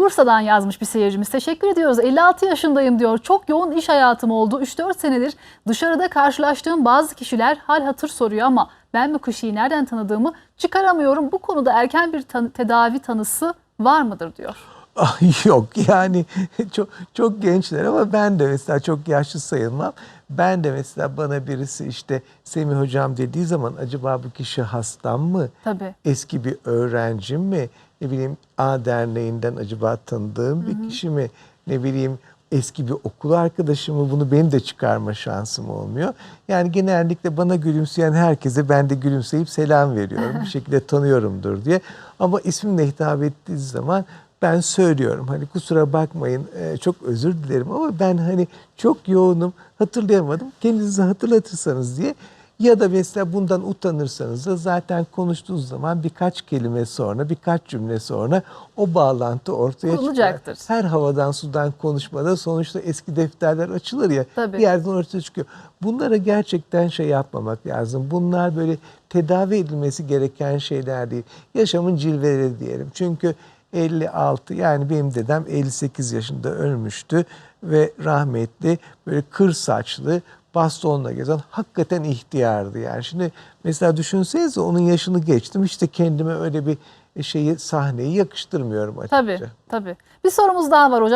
Bursa'dan yazmış bir seyircimiz. Teşekkür ediyoruz. 56 yaşındayım diyor. Çok yoğun iş hayatım oldu. 3-4 senedir dışarıda karşılaştığım bazı kişiler hal hatır soruyor ama ben bu kişiyi nereden tanıdığımı çıkaramıyorum. Bu konuda erken bir tan- tedavi tanısı var mıdır diyor. Ah, Yok yani çok çok gençler ama ben de mesela çok yaşlı sayılmam. Ben de mesela bana birisi işte Semih hocam dediği zaman acaba bu kişi hastam mı? Tabii. Eski bir öğrencim mi? Ne bileyim A derneğinden acaba tanıdığım bir kişi mi? Ne bileyim eski bir okul arkadaşım mı? Bunu benim de çıkarma şansım olmuyor. Yani genellikle bana gülümseyen herkese ben de gülümseyip selam veriyorum. bir şekilde tanıyorumdur diye. Ama ismimle hitap ettiği zaman ben söylüyorum hani kusura bakmayın e, çok özür dilerim ama ben hani çok yoğunum hatırlayamadım kendinizi hatırlatırsanız diye ya da mesela bundan utanırsanız da zaten konuştuğunuz zaman birkaç kelime sonra birkaç cümle sonra o bağlantı ortaya Kurulacaktır. çıkar. Her havadan sudan konuşmada sonuçta eski defterler açılır ya Tabii. bir yerden ortaya çıkıyor. Bunlara gerçekten şey yapmamak lazım. Bunlar böyle tedavi edilmesi gereken şeyler değil. Yaşamın cilveleri diyelim. Çünkü 56 yani benim dedem 58 yaşında ölmüştü ve rahmetli böyle kır saçlı bastonla gezen hakikaten ihtiyardı yani. Şimdi mesela düşünsenize onun yaşını geçtim işte kendime öyle bir şeyi sahneyi yakıştırmıyorum açıkça. Tabii, tabii. Bir sorumuz daha var hocam.